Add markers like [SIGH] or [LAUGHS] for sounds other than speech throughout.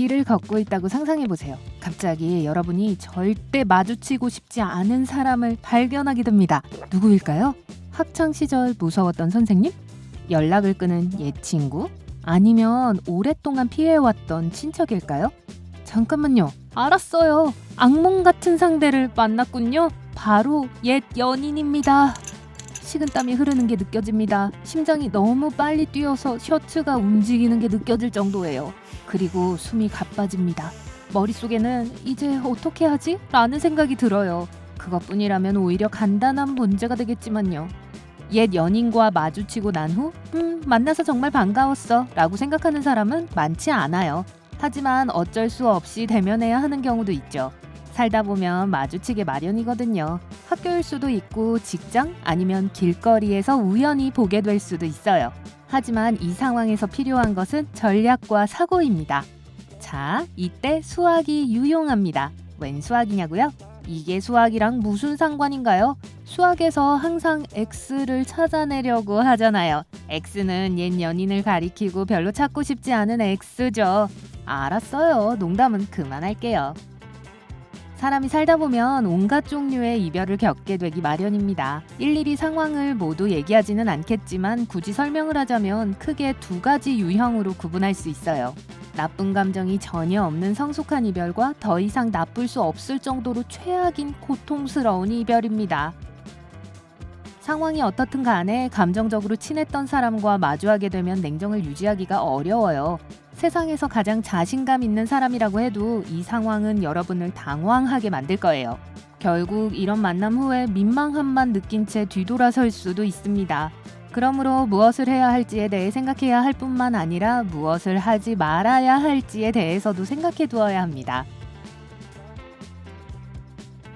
길을 걷고 있다고 상상해 보세요. 갑자기 여러분이 절대 마주치고 싶지 않은 사람을 발견하게 됩니다. 누구일까요? 학창 시절 무서웠던 선생님? 연락을 끊은 옛 친구? 아니면 오랫동안 피해왔던 친척일까요? 잠깐만요. 알았어요. 악몽 같은 상대를 만났군요. 바로 옛 연인입니다. 식은땀이 흐르는 게 느껴집니다. 심장이 너무 빨리 뛰어서 셔츠가 움직이는 게 느껴질 정도예요. 그리고 숨이 가빠집니다. 머릿속에는 이제 어떻게 하지? 라는 생각이 들어요. 그것뿐이라면 오히려 간단한 문제가 되겠지만요. 옛 연인과 마주치고 난 후, 음, 만나서 정말 반가웠어. 라고 생각하는 사람은 많지 않아요. 하지만 어쩔 수 없이 대면해야 하는 경우도 있죠. 살다 보면 마주치게 마련이거든요. 학교일 수도 있고 직장 아니면 길거리에서 우연히 보게 될 수도 있어요. 하지만 이 상황에서 필요한 것은 전략과 사고입니다. 자, 이때 수학이 유용합니다. 웬 수학이냐고요? 이게 수학이랑 무슨 상관인가요? 수학에서 항상 x를 찾아내려고 하잖아요. x는 옛 연인을 가리키고 별로 찾고 싶지 않은 x죠. 알았어요. 농담은 그만할게요. 사람이 살다 보면 온갖 종류의 이별을 겪게 되기 마련입니다. 일일이 상황을 모두 얘기하지는 않겠지만 굳이 설명을 하자면 크게 두 가지 유형으로 구분할 수 있어요. 나쁜 감정이 전혀 없는 성숙한 이별과 더 이상 나쁠 수 없을 정도로 최악인 고통스러운 이별입니다. 상황이 어떻든 간에 감정적으로 친했던 사람과 마주하게 되면 냉정을 유지하기가 어려워요. 세상에서 가장 자신감 있는 사람이라고 해도 이 상황은 여러분을 당황하게 만들 거예요. 결국 이런 만남 후에 민망함만 느낀 채 뒤돌아설 수도 있습니다. 그러므로 무엇을 해야 할지에 대해 생각해야 할 뿐만 아니라 무엇을 하지 말아야 할지에 대해서도 생각해 두어야 합니다.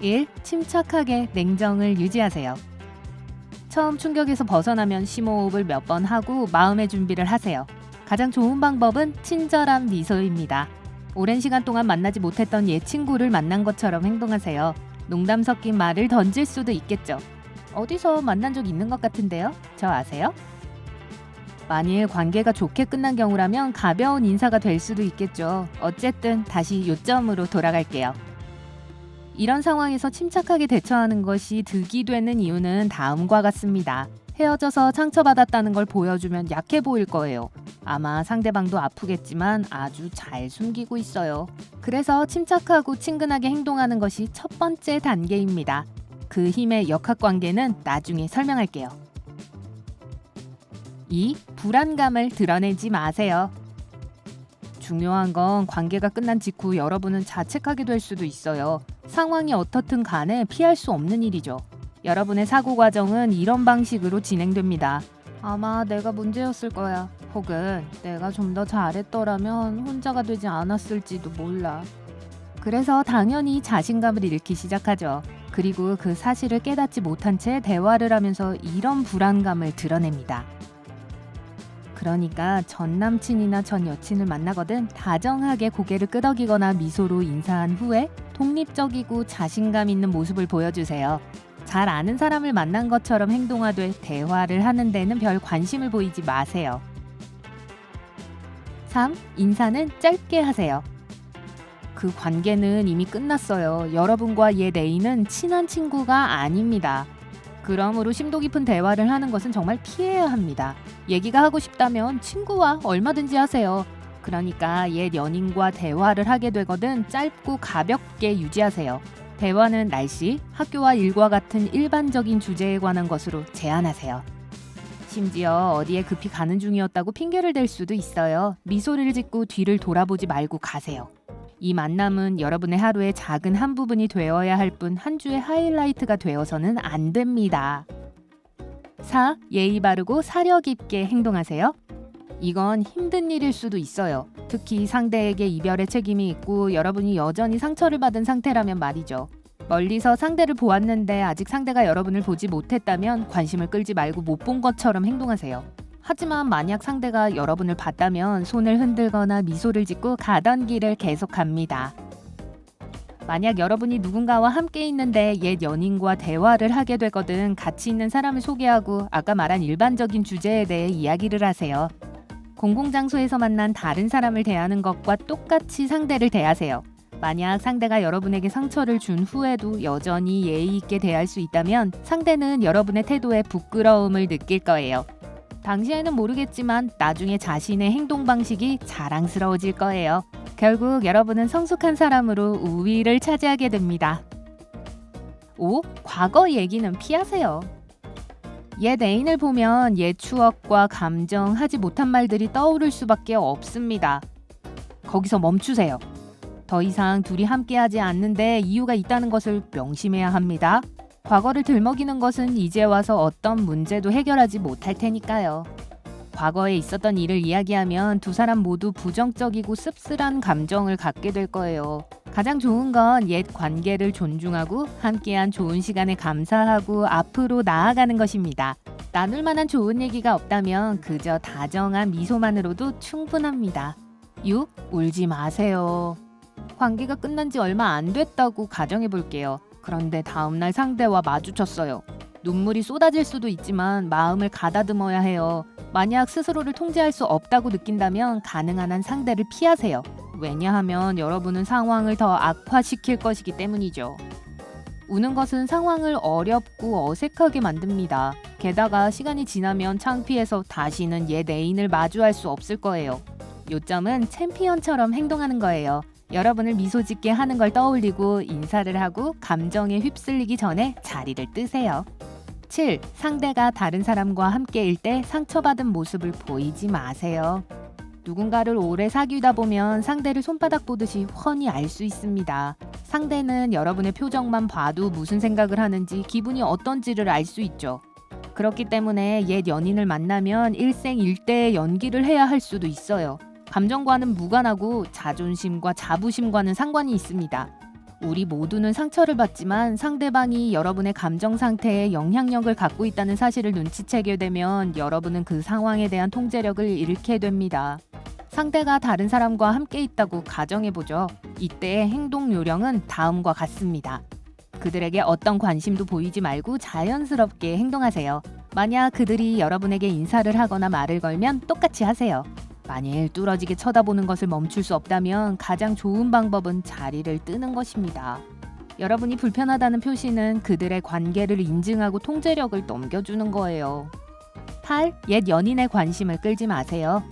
1. 침착하게 냉정을 유지하세요. 처음 충격에서 벗어나면 심호흡을 몇 번 하고 마음의 준비를 하세요. 가장 좋은 방법은 친절한 미소입니다. 오랜 시간 동안 만나지 못했던 옛 친구를 만난 것처럼 행동하세요. 농담 섞인 말을 던질 수도 있겠죠. 어디서 만난 적 있는 것 같은데요? 저 아세요? 만일 관계가 좋게 끝난 경우라면 가벼운 인사가 될 수도 있겠죠. 어쨌든 다시 요점으로 돌아갈게요. 이런 상황에서 침착하게 대처하는 것이 득이 되는 이유는 다음과 같습니다. 헤어져서 상처받았다는 걸 보여주면 약해 보일 거예요. 아마 상대방도 아프겠지만 아주 잘 숨기고 있어요. 그래서 침착하고 친근하게 행동하는 것이 첫 번째 단계입니다. 그 힘의 역학 관계는 나중에 설명할게요. 2. 불안감을 드러내지 마세요. 중요한 건 관계가 끝난 직후 여러분은 자책하게 될 수도 있어요. 상황이 어떻든 간에 피할 수 없는 일이죠. 여러분의 사고 과정은 이런 방식으로 진행됩니다. 아마 내가 문제였을 거야. 혹은 내가 좀 더 잘했더라면 혼자가 되지 않았을지도 몰라. 그래서 당연히 자신감을 잃기 시작하죠. 그리고 그 사실을 깨닫지 못한 채 대화를 하면서 이런 불안감을 드러냅니다. 그러니까 전 남친이나 전 여친을 만나거든 다정하게 고개를 끄덕이거나 미소로 인사한 후에 독립적이고 자신감 있는 모습을 보여주세요. 잘 아는 사람을 만난 것처럼 행동하되 대화를 하는 데는 별 관심을 보이지 마세요. 3. 인사는 짧게 하세요. 그 관계는 이미 끝났어요. 여러분과 옛 애인은 친한 친구가 아닙니다. 그러므로 심도 깊은 대화를 하는 것은 정말 피해야 합니다. 얘기가 하고 싶다면 친구와 얼마든지 하세요. 그러니까 옛 연인과 대화를 하게 되거든 짧고 가볍게 유지하세요. 대화는 날씨, 학교와 일과 같은 일반적인 주제에 관한 것으로 제한하세요. 심지어 어디에 급히 가는 중이었다고 핑계를 댈 수도 있어요. 미소를 짓고 뒤를 돌아보지 말고 가세요. 이 만남은 여러분의 하루의 작은 한 부분이 되어야 할 뿐 한 주의 하이라이트가 되어서는 안 됩니다. 4. 예의 바르고 사려 깊게 행동하세요. 이건 힘든 일일 수도 있어요. 특히 상대에게 이별의 책임이 있고 여러분이 여전히 상처를 받은 상태라면 말이죠. 멀리서 상대를 보았는데 아직 상대가 여러분을 보지 못했다면 관심을 끌지 말고 못 본 것처럼 행동하세요. 하지만 만약 상대가 여러분을 봤다면 손을 흔들거나 미소를 짓고 가던 길을 계속 갑니다. 만약 여러분이 누군가와 함께 있는데 옛 연인과 대화를 하게 되거든 같이 있는 사람을 소개하고 아까 말한 일반적인 주제에 대해 이야기를 하세요. 공공장소에서 만난 다른 사람을 대하는 것과 똑같이 상대를 대하세요. 만약 상대가 여러분에게 상처를 준 후에도 여전히 예의 있게 대할 수 있다면 상대는 여러분의 태도에 부끄러움을 느낄 거예요. 당시에는 모르겠지만 나중에 자신의 행동 방식이 자랑스러워질 거예요. 결국 여러분은 성숙한 사람으로 우위를 차지하게 됩니다. 5. 과거 얘기는 피하세요. 옛 애인을 보면 옛 추억과 감정, 하지 못한 말들이 떠오를 수밖에 없습니다. 거기서 멈추세요. 더 이상 둘이 함께하지 않는데 이유가 있다는 것을 명심해야 합니다. 과거를 들먹이는 것은 이제 와서 어떤 문제도 해결하지 못할 테니까요. 과거에 있었던 일을 이야기하면 두 사람 모두 부정적이고 씁쓸한 감정을 갖게 될 거예요. 가장 좋은 건 옛 관계를 존중하고 함께한 좋은 시간에 감사하고 앞으로 나아가는 것입니다. 나눌 만한 좋은 얘기가 없다면 그저 다정한 미소만으로도 충분합니다. 6. 울지 마세요. 관계가 끝난 지 얼마 안 됐다고 가정해 볼게요. 그런데 다음날 상대와 마주쳤어요. 눈물이 쏟아질 수도 있지만 마음을 가다듬어야 해요. 만약 스스로를 통제할 수 없다고 느낀다면 가능한 한 상대를 피하세요. 왜냐하면 여러분은 상황을 더 악화시킬 것이기 때문이죠. 우는 것은 상황을 어렵고 어색하게 만듭니다. 게다가 시간이 지나면 창피해서 다시는 옛 애인을 마주할 수 없을 거예요. 요점은 챔피언처럼 행동하는 거예요. 여러분을 미소 짓게 하는 걸 떠올리고 인사를 하고 감정에 휩쓸리기 전에 자리를 뜨세요. 7. 상대가 다른 사람과 함께일 때 상처받은 모습을 보이지 마세요. 누군가를 오래 사귀다 보면 상대를 손바닥 보듯이 훤히 알 수 있습니다. 상대는 여러분의 표정만 봐도 무슨 생각을 하는지 기분이 어떤지를 알 수 있죠. 그렇기 때문에 옛 연인을 만나면 일생 일대의 연기를 해야 할 수도 있어요. 감정과는 무관하고 자존심과 자부심과는 상관이 있습니다. 우리 모두는 상처를 받지만 상대방이 여러분의 감정 상태에 영향력을 갖고 있다는 사실을 눈치채게 되면 여러분은 그 상황에 대한 통제력을 잃게 됩니다. 상대가 다른 사람과 함께 있다고 가정해보죠. 이때의 행동 요령은 다음과 같습니다. 그들에게 어떤 관심도 보이지 말고 자연스럽게 행동하세요. 만약 그들이 여러분에게 인사를 하거나 말을 걸면 똑같이 하세요. 만일 뚫어지게 쳐다보는 것을 멈출 수 없다면 가장 좋은 방법은 자리를 뜨는 것입니다. 여러분이 불편하다는 표시는 그들의 관계를 인증하고 통제력을 넘겨주는 거예요. 8. 옛 연인의 관심을 끌지 마세요.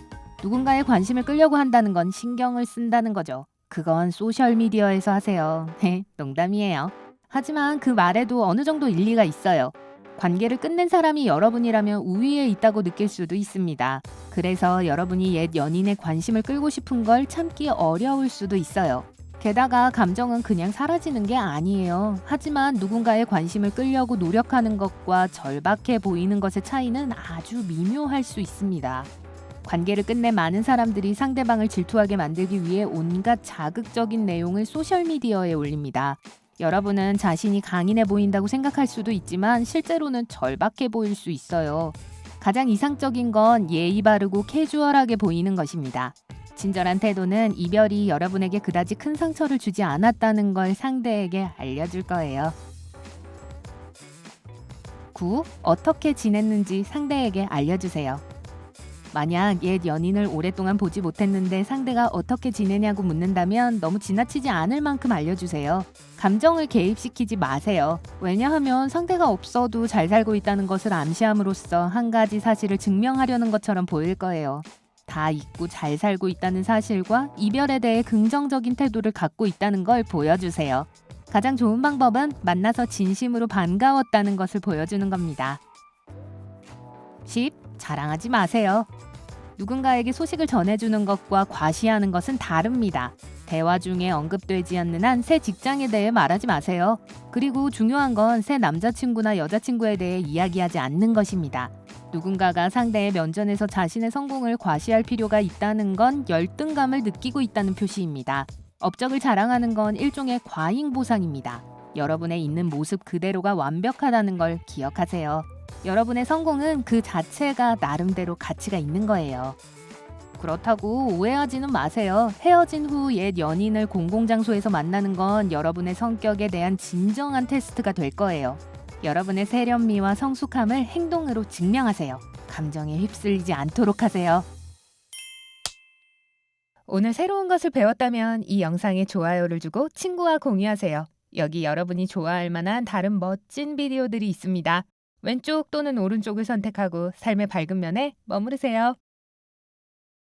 누군가의 관심을 끌려고 한다는 건 신경을 쓴다는 거죠. 그건 소셜미디어에서 하세요. [LAUGHS] 농담이에요. 하지만 그 말에도 어느 정도 일리가 있어요. 관계를 끝낸 사람이 여러분이라면 우위에 있다고 느낄 수도 있습니다. 그래서 여러분이 옛 연인의 관심을 끌고 싶은 걸 참기 어려울 수도 있어요. 게다가 감정은 그냥 사라지는 게 아니에요. 하지만 누군가의 관심을 끌려고 노력하는 것과 절박해 보이는 것의 차이는 아주 미묘할 수 있습니다. 관계를 끝내 많은 사람들이 상대방을 질투하게 만들기 위해 온갖 자극적인 내용을 소셜미디어에 올립니다. 여러분은 자신이 강인해 보인다고 생각할 수도 있지만 실제로는 절박해 보일 수 있어요. 가장 이상적인 건 예의 바르고 캐주얼하게 보이는 것입니다. 친절한 태도는 이별이 여러분에게 그다지 큰 상처를 주지 않았다는 걸 상대에게 알려줄 거예요. 9. 어떻게 지냈는지 상대에게 알려주세요. 만약 옛 연인을 오랫동안 보지 못했는데 상대가 어떻게 지내냐고 묻는다면 너무 지나치지 않을 만큼 알려주세요. 감정을 개입시키지 마세요. 왜냐하면 상대가 없어도 잘 살고 있다는 것을 암시함으로써 한 가지 사실을 증명하려는 것처럼 보일 거예요. 다 잊고 잘 살고 있다는 사실과 이별에 대해 긍정적인 태도를 갖고 있다는 걸 보여주세요. 가장 좋은 방법은 만나서 진심으로 반가웠다는 것을 보여주는 겁니다. 10. 자랑하지 마세요. 누군가에게 소식을 전해주는 것과 과시하는 것은 다릅니다. 대화 중에 언급되지 않는 한 새 직장에 대해 말하지 마세요. 그리고 중요한 건 새 남자친구나 여자친구에 대해 이야기하지 않는 것입니다. 누군가가 상대의 면전에서 자신의 성공을 과시할 필요가 있다는 건 열등감을 느끼고 있다는 표시입니다. 업적을 자랑하는 건 일종의 과잉 보상입니다. 여러분의 있는 모습 그대로가 완벽하다는 걸 기억하세요. 여러분의 성공은 그 자체가 나름대로 가치가 있는 거예요. 그렇다고 오해하지는 마세요. 헤어진 후 옛 연인을 공공장소에서 만나는 건 여러분의 성격에 대한 진정한 테스트가 될 거예요. 여러분의 세련미와 성숙함을 행동으로 증명하세요. 감정에 휩쓸리지 않도록 하세요. 오늘 새로운 것을 배웠다면 이 영상에 좋아요를 주고 친구와 공유하세요. 여기 여러분이 좋아할 만한 다른 멋진 비디오들이 있습니다. 왼쪽 또는 오른쪽을 선택하고 삶의 밝은 면에 머무르세요.